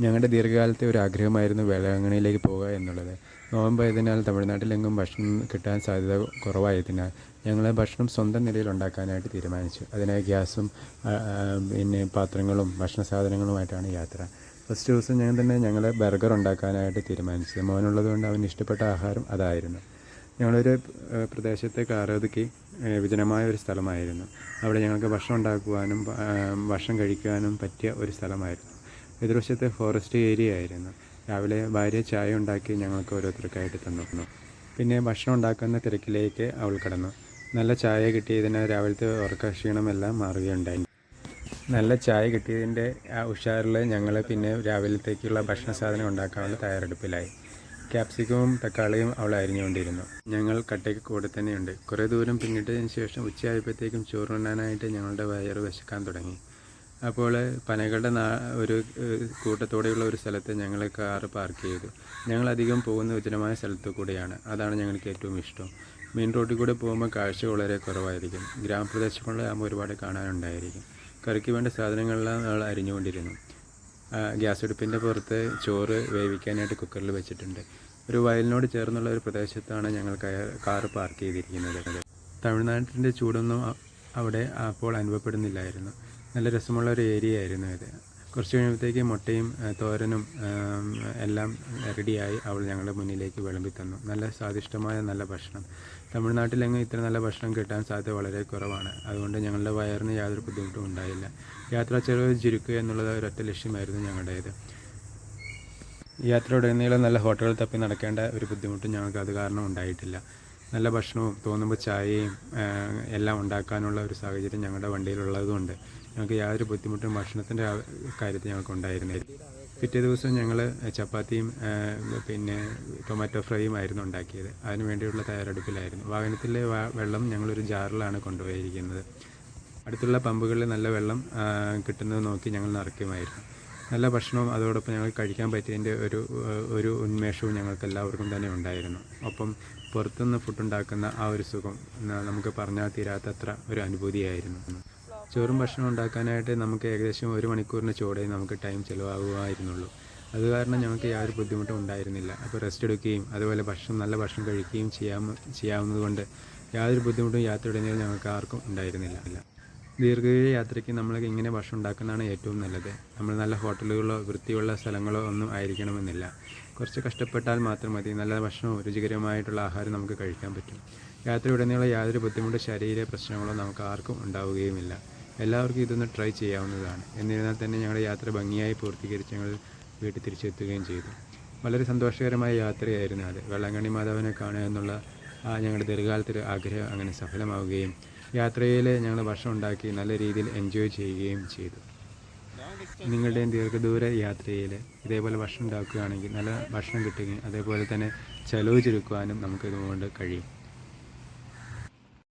ഞങ്ങളുടെ ദീർഘകാലത്തെ ഒരു ആഗ്രഹമായിരുന്നു വേളാങ്കണ്ണിയിലേക്ക് പോകുക എന്നുള്ളത്. നോമ്പായതിനാൽ തമിഴ്നാട്ടിലെങ്ങും ഭക്ഷണം കിട്ടാൻ സാധ്യത കുറവായതിനാൽ ഞങ്ങൾ ഭക്ഷണം സ്വന്തം നിലയിൽ ഉണ്ടാക്കാനായിട്ട് തീരുമാനിച്ചു. അതിനായി ഗ്യാസും പിന്നെ പാത്രങ്ങളും ഭക്ഷണ സാധനങ്ങളുമായിട്ടാണ് യാത്ര. ഫസ്റ്റ് ദിവസം ഞാൻ തന്നെ ഞങ്ങൾ ബർഗർ ഉണ്ടാക്കാനായിട്ട് തീരുമാനിച്ചത്. മോനുള്ളത് കൊണ്ട് അവന് ഇഷ്ടപ്പെട്ട ആഹാരം അതായിരുന്നു. ഞങ്ങളൊരു പ്രദേശത്തെ കാറൊതുക്കി വിജനമായ ഒരു സ്ഥലമായിരുന്നു. അവിടെ ഞങ്ങൾക്ക് ഭക്ഷണം ഉണ്ടാക്കുവാനും ഭക്ഷണം കഴിക്കുവാനും പറ്റിയ ഒരു സ്ഥലമായിരുന്നു. എതിർവശത്തെ ഫോറസ്റ്റ് ഏരിയ ആയിരുന്നു രാവിലെ ഭാര്യ ചായ ഉണ്ടാക്കി ഞങ്ങൾക്ക് ഓരോരുത്തർക്കായിട്ട് തന്നു പിന്നെ ഭക്ഷണം ഉണ്ടാക്കുന്ന തിരക്കിലേക്ക് അവൾ കടന്നു. നല്ല ചായ കിട്ടിയതിനാൽ രാവിലത്തെ ഉറക്ക ക്ഷീണമെല്ലാം മാറുകയുണ്ടായി. നല്ല ചായ കിട്ടിയതിന്റെ ആ ഉഷാറിൽ ഞങ്ങൾ പിന്നെ രാവിലത്തേക്കുള്ള ഭക്ഷണ സാധനം ഉണ്ടാക്കാനുള്ള തയ്യാറെടുപ്പിലായി. ക്യാപ്സിക്കവും തക്കാളിയും അവൾ അരിഞ്ഞുകൊണ്ടിരുന്നു. ഞങ്ങൾ കട്ടയ്ക്ക് കൂടെ തന്നെയുണ്ട്. കുറേ ദൂരം പിന്നിട്ടതിന് ശേഷം ഉച്ചയായപ്പോഴത്തേക്കും ചോറുണ്ണാനായിട്ട് ഞങ്ങളുടെ വയറ് വിശക്കാൻ തുടങ്ങി. അപ്പോൾ പനകളുടെ ഒരു കൂട്ടത്തോടെയുള്ള ഒരു സ്ഥലത്ത് ഞങ്ങൾ കാറ് പാർക്ക് ചെയ്തു. ഞങ്ങൾ അധികം പോകുന്ന ഉചിതമായ സ്ഥലത്ത് കൂടെയാണ്. അതാണ് ഞങ്ങൾക്ക് ഏറ്റവും ഇഷ്ടം. മെയിൻ റോഡിൽ കൂടെ പോകുമ്പോൾ കാഴ്ച വളരെ കുറവായിരിക്കും. ഗ്രാമപ്രദേശങ്ങളിലാകുമ്പോൾ ഒരുപാട് കാണാനുണ്ടായിരിക്കും. കറിക്ക് വേണ്ട സാധനങ്ങളെല്ലാം നമ്മൾ അരിഞ്ഞുകൊണ്ടിരുന്നു. ഗ്യാസ് അടുപ്പിന്റെ പുറത്ത് ചോറ് വേവിക്കാനായിട്ട് കുക്കറിൽ വെച്ചിട്ടുണ്ട്. ഒരു വയലിനോട് ചേർന്നുള്ള ഒരു പ്രദേശത്താണ് ഞങ്ങൾ കാർ പാർക്ക് ചെയ്തിരിക്കുന്നത്. തമിഴ്നാട്ടിന്റെ ചൂടൊന്നും അവിടെ അപ്പോൾ അനുഭവപ്പെടുന്നില്ലായിരുന്നു. നല്ല രസമുള്ള ഒരു ഏരിയ ആയിരുന്നു ഇത്. കുറച്ച് കഴിയുമ്പോഴത്തേക്ക് മുട്ടയും തോരനും എല്ലാം റെഡിയായി അവൾ ഞങ്ങളുടെ മുന്നിലേക്ക് വിളമ്പി തന്നു. നല്ല സ്വാദിഷ്ടമായ നല്ല ഭക്ഷണം. തമിഴ്നാട്ടിലെങ്ങും ഇത്ര നല്ല ഭക്ഷണം കിട്ടാൻ സാധ്യത വളരെ കുറവാണ്. അതുകൊണ്ട് ഞങ്ങളുടെ വയറിന് യാതൊരു ബുദ്ധിമുട്ടും ഉണ്ടായില്ല. യാത്രാ ചെലവ് ചുരുക്കുക എന്നുള്ളത് ഒരൊറ്റ ലക്ഷ്യമായിരുന്നു ഞങ്ങളുടേത്. യാത്രയുടനീളം നല്ല ഹോട്ടലുകൾ തപ്പി നടക്കേണ്ട ഒരു ബുദ്ധിമുട്ടും ഞങ്ങൾക്ക് അത് കാരണം ഉണ്ടായിട്ടില്ല. നല്ല ഭക്ഷണവും തോന്നുമ്പോൾ ചായയും എല്ലാം ഉണ്ടാക്കാനുള്ള ഒരു സാഹചര്യം ഞങ്ങളുടെ വണ്ടിയിലുള്ളതുകൊണ്ട് ഞങ്ങൾക്ക് യാതൊരു ബുദ്ധിമുട്ടും ഭക്ഷണത്തിന്റെ കാര്യത്തിൽ ഞങ്ങൾക്ക് ഉണ്ടായിരുന്നില്ല. പിറ്റേ ദിവസം ഞങ്ങൾ ചപ്പാത്തിയും പിന്നെ ടൊമാറ്റോ ഫ്രൈയും ആയിരുന്നു ഉണ്ടാക്കിയത്. അതിനു വേണ്ടിയുള്ള തയ്യാറെടുപ്പിലായിരുന്നു. വാഹനത്തിലെ വെള്ളം ഞങ്ങളൊരു ജാറിലാണ് കൊണ്ടുപോയിരിക്കുന്നത്. അടുത്തുള്ള പമ്പുകളിൽ നല്ല വെള്ളം കിട്ടുന്നത് നോക്കി ഞങ്ങൾ നിറയ്ക്കുമായിരുന്നു. നല്ല ഭക്ഷണവും അതോടൊപ്പം ഞങ്ങൾ കഴിക്കാൻ പറ്റിയതിന്റെ ഒരു ഒരു ഉന്മേഷവും ഞങ്ങൾക്ക് എല്ലാവർക്കും തന്നെ ഉണ്ടായിരുന്നു. ഒപ്പം പുറത്തുനിന്ന് ഫുഡ് ഉണ്ടാക്കുന്ന ആ ഒരു സുഖം നമുക്ക് പറഞ്ഞാൽ തീരാത്തത്ര ഒരു അനുഭൂതിയായിരുന്നു. ചോറും ഭക്ഷണം ഉണ്ടാക്കാനായിട്ട് നമുക്ക് ഏകദേശം ഒരു മണിക്കൂറിന് ചോടെ നമുക്ക് ടൈം ചിലവാകുമായിരുന്നുള്ളൂ. അത് കാരണം ഞങ്ങൾക്ക് യാതൊരു ബുദ്ധിമുട്ടും ഉണ്ടായിരുന്നില്ല. അപ്പോൾ റെസ്റ്റ് എടുക്കുകയും അതുപോലെ ഭക്ഷണം നല്ല ഭക്ഷണം കഴിക്കുകയും ചെയ്യാമ ചെയ്യാവുന്നതുകൊണ്ട് യാതൊരു ബുദ്ധിമുട്ടും യാത്രയുടനീളം ഞങ്ങൾക്ക് ആർക്കും ഉണ്ടായിരുന്നില്ല. ദീർഘദൂര യാത്രയ്ക്ക് നമ്മൾ ഇങ്ങനെ ഭക്ഷണം ഉണ്ടാക്കുന്നതാണ് ഏറ്റവും നല്ലത്. നമ്മൾ നല്ല ഹോട്ടലുകളോ വൃത്തിയുള്ള സ്ഥലങ്ങളോ ഒന്നും ആയിരിക്കണമെന്നില്ല. കുറച്ച് കഷ്ടപ്പെട്ടാൽ മാത്രം മതി. നല്ല ഭക്ഷണവും രുചികരമായിട്ടുള്ള ആഹാരം നമുക്ക് കഴിക്കാൻ പറ്റും. യാത്രയുടനീളം യാതൊരു ബുദ്ധിമുട്ട് ശരീര പ്രശ്നങ്ങളോ നമുക്ക് ആർക്കും ഉണ്ടാവുകയുമില്ല. എല്ലാവർക്കും ഇതൊന്ന് ട്രൈ ചെയ്യാവുന്നതാണ്. എന്നിരുന്നാൽ തന്നെ ഞങ്ങളുടെ യാത്ര ഭംഗിയായി പൂർത്തീകരിച്ച് ഞങ്ങൾ വീട്ടിൽ തിരിച്ചെത്തുകയും ചെയ്തു. വളരെ സന്തോഷകരമായ യാത്രയായിരുന്നു അത്. വെള്ളാങ്കണ്ണി മാതാവിനെ കാണുക എന്നുള്ള ആ ഞങ്ങളുടെ ദീർഘകാലത്തൊരു ആഗ്രഹം അങ്ങനെ സഫലമാവുകയും യാത്രയിൽ ഞങ്ങൾ ഭക്ഷണം ഉണ്ടാക്കി നല്ല രീതിയിൽ എൻജോയ് ചെയ്യുകയും ചെയ്തു. നിങ്ങളുടെയും ദീർഘദൂര യാത്രയിൽ ഇതേപോലെ ഭക്ഷണം ഉണ്ടാക്കുകയാണെങ്കിൽ നല്ല ഭക്ഷണം കിട്ടുകയും അതേപോലെ തന്നെ ചെലവ് ചുരുക്കുവാനും നമുക്ക് ഇതുകൊണ്ട് കഴിയും.